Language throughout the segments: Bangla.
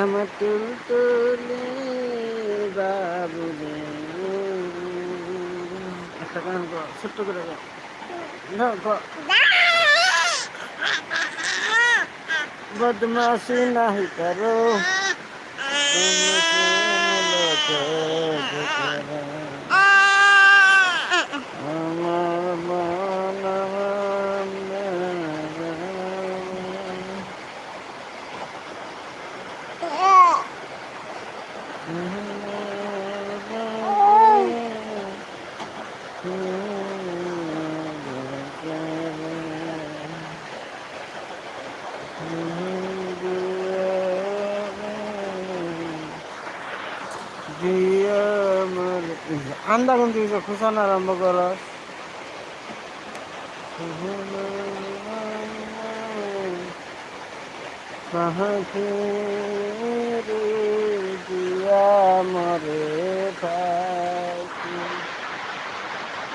আমার তুল তুলে বাবুলে একটা গান ছোট্ট করে বদমাসি নাহি করো। আমার মন আন্দা কিন্তু খুশান আরম্ভ কর মরে থাকি কেন একটা সোনার সুন্দর দেখি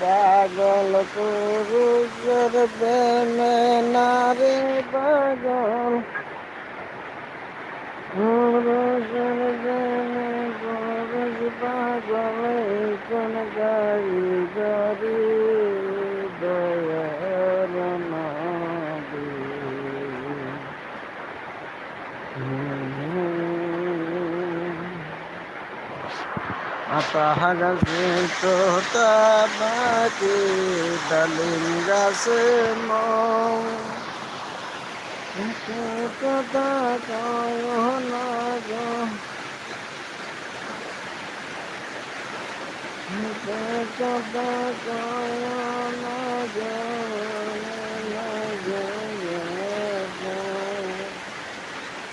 পাগল পুরুষের প্রেমে নারী পাগল পুরুষের প্রেমে পুরুষ পাগল কোন গাড়ি গাড়ি দয়ার নদী গাছে তোতা ডালিম গাছে কথা কথা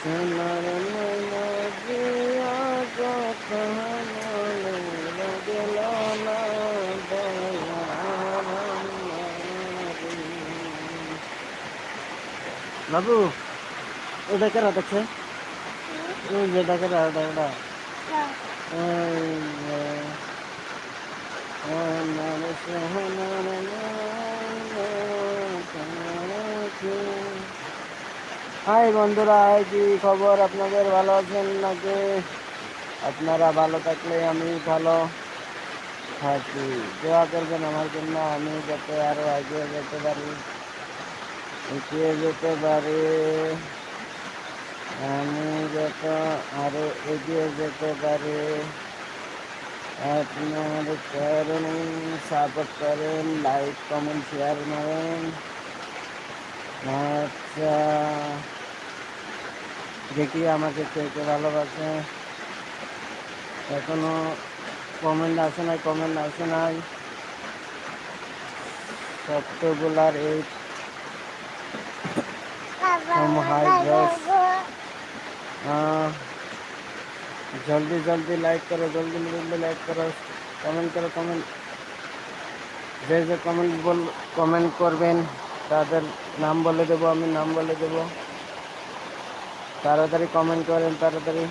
সোনার ময়না দিয়া কথা মনে গেল না বাবু ওটা কেরা দেখছে ওই যে এটা কেরা ওটা হাই বন্ধুরা কি খবর? আপনাদের ভালো আছেন নাকি? আপনারা ভালো থাকলে আমি ভালো থাকি। দোয়া করবেন আমার জন্য, আমি যাতে আরও এগিয়ে যেতে পারি। এগিয়ে যেতে পারি। আমি যত আরও এগিয়ে যেতে পারি, আপনার করেন সাপোর্ট করেন লাইক কমেন্ট শেয়ার মারেন। আচ্ছা দেখি আমাকে কে ভালোবাসে। এখনও কমেন্ট আসে নাই কমেন্ট আসে নাই। সত্যগুলার এই हम हाय बस জলদি জলদি লাইক করো জলদি জলদি লাইক করো কমেন্ট করো কমেন্ট যে যে কমেন্ট বল কমেন্ট করবেন তাদের নাম বলে দেবো আমি নাম বলে দেবো তাড়াতাড়ি কমেন্ট করেন তাড়াতাড়ি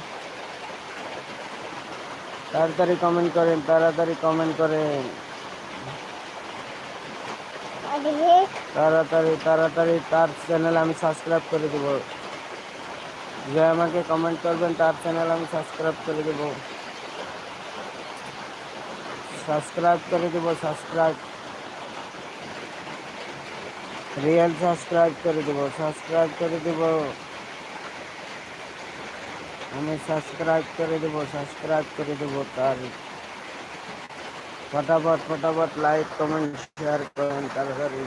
তাড়াতাড়ি কমেন্ট করেন তাড়াতাড়ি কমেন্ট করেন তাড়াতাড়ি তাড়াতাড়ি তার চ্যানেল আমি সাবস্ক্রাইব করে দেব। যে আমাকে কমেন্ট করবেন, তার চ্যানেল আমি সাবস্ক্রাইব করে দেব। সাবস্ক্রাইব করে দেব সাবস্ক্রাইব রিয়েল সাবস্ক্রাইব করে দেব সাবস্ক্রাইব করে দেব। আমি সাবস্ক্রাইব করে দেব সাবস্ক্রাইব করে দেব তার। ফটাফট ফটাফট লাইক কমেন্ট শেয়ার করেন তাড়াতাড়ি।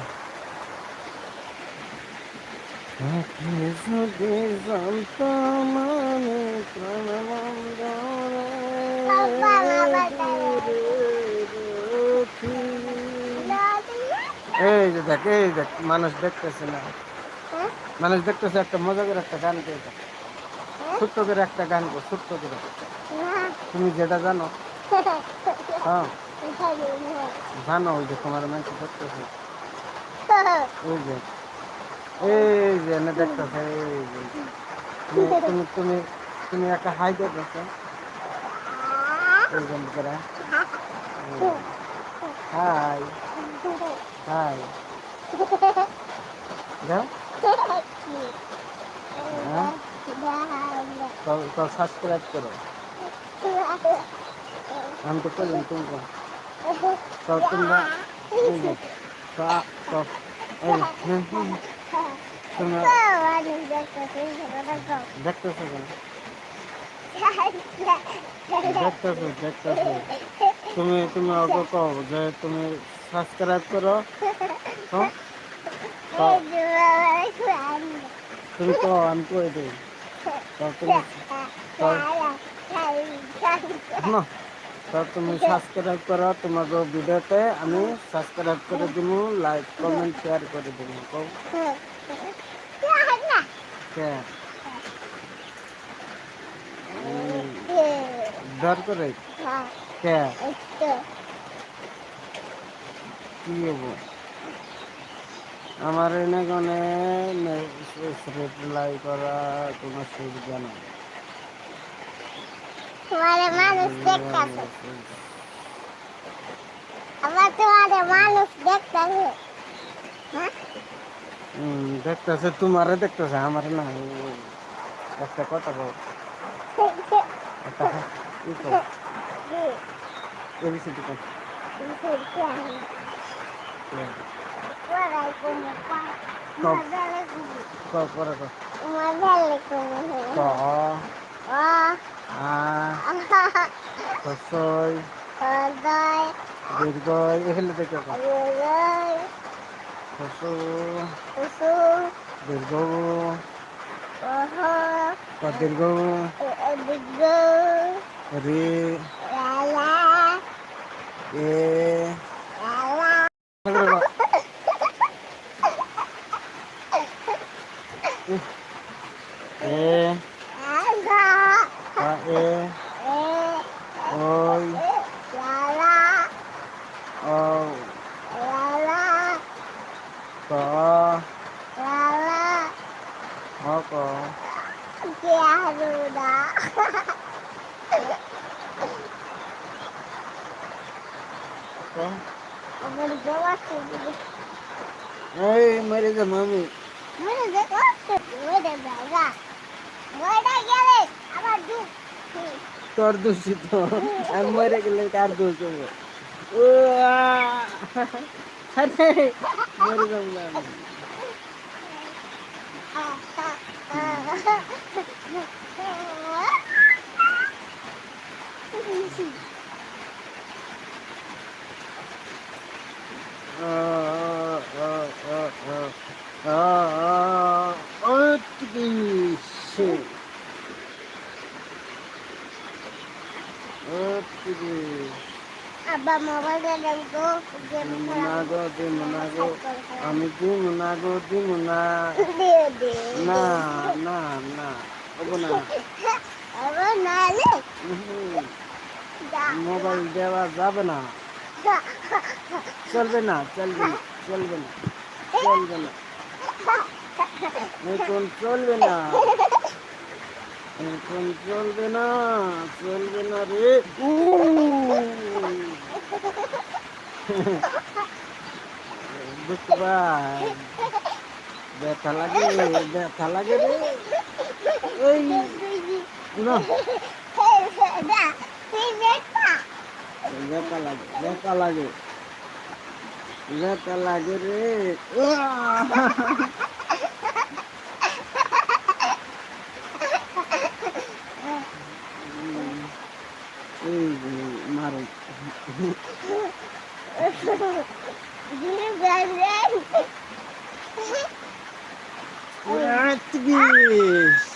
এই যে দেখ এই দেখ মানুষ দেখতেছে না। মানুষ দেখতেছে একটা মজা করে একটা গান করে। ছোট্ট করে একটা গান কর ছোট্ট করে। তুমি যেটা জানো। হ্যাঁ। জানো ওই যে তোমার মানুষ দেখতেছে ওই যে, এই যে, এনে দেখতেছে, এই যে। তুমি তুমি তুমি একটা হাই দেখতেছ এই যে করে হাই হাই যাও। হ্যাঁ। তো সাবস্ক্রাইব করো। আমি তো করলাম, তুমি। তো তোমরা তোমরা দেখতেছো কেন দেখতেছো দেখতেছো তুমি তুমি ওকে কও যে তুমি সাবস্ক্রাইব করো তুমি কও আমি কই দিই তুমি তো তুমি সাবস্ক্রাইব করো তোমাকে ভিডিওতে আমি সাবস্ক্রাইব করে দিব লাইক কমেন্ট শেয়ার করে দিব কে উম, ডর করে? কে কি হব আমার এনে রিপ্লাই করা কোনো সুবিধা নেই। তোমার মানুষ দেখতেছে। আবার তোমার মানুষ দেখতেছে। হুম দেখতেছে তোমারে দেখতেছে আমার না একটা কথা বল। একটা ই কর। এবিসিডি কর কর পরে কর ক আ হসই দীর্ঘ এখানে দেখে কর হসু দীর্ঘ ক দীর্ঘ রে এ এ ক হ ক ক এই মরে যা মামি আবার দুঃখ তোর দূষিত আমি মরে গেলে কার দোষ হবে ও আ! আরে মরে যাব না আমি। আ, আ, মুনাগো দি মুনাগো আমি দি মুনাগো দি মুনা দে দে না না না ওগো না আবার নালে উহুম, যা মোবাইল দেওয়া যাবে না যা চলবে না চলবে না চলবে না চলবে না এখন চলবে না এখন চলবে না চলবে না রে Bukban. Beta lagi, beta lagi nih. Oi. No. Beta lagi, beta lagi. Beta lagi nih. Wah. Pronto, bicho.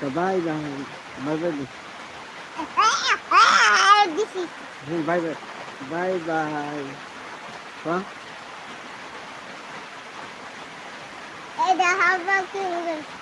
Vai, vai, vai. Vai, vai. Bye bye. Hã? É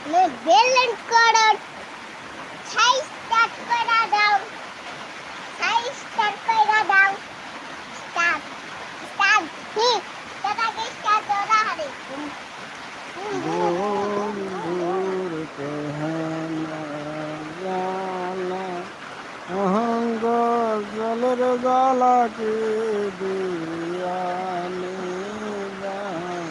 নো বেলেন করন ছাই স্টার্ট করা দাও ছাই স্টার্ট করা দাও স্টার্ট স্টার্ট হি তাকে স্টার্ট করা হবে বন্ধুর পেহানা লালা অহঙ্গ জলের জ্বালাকে দিয়ালে যায়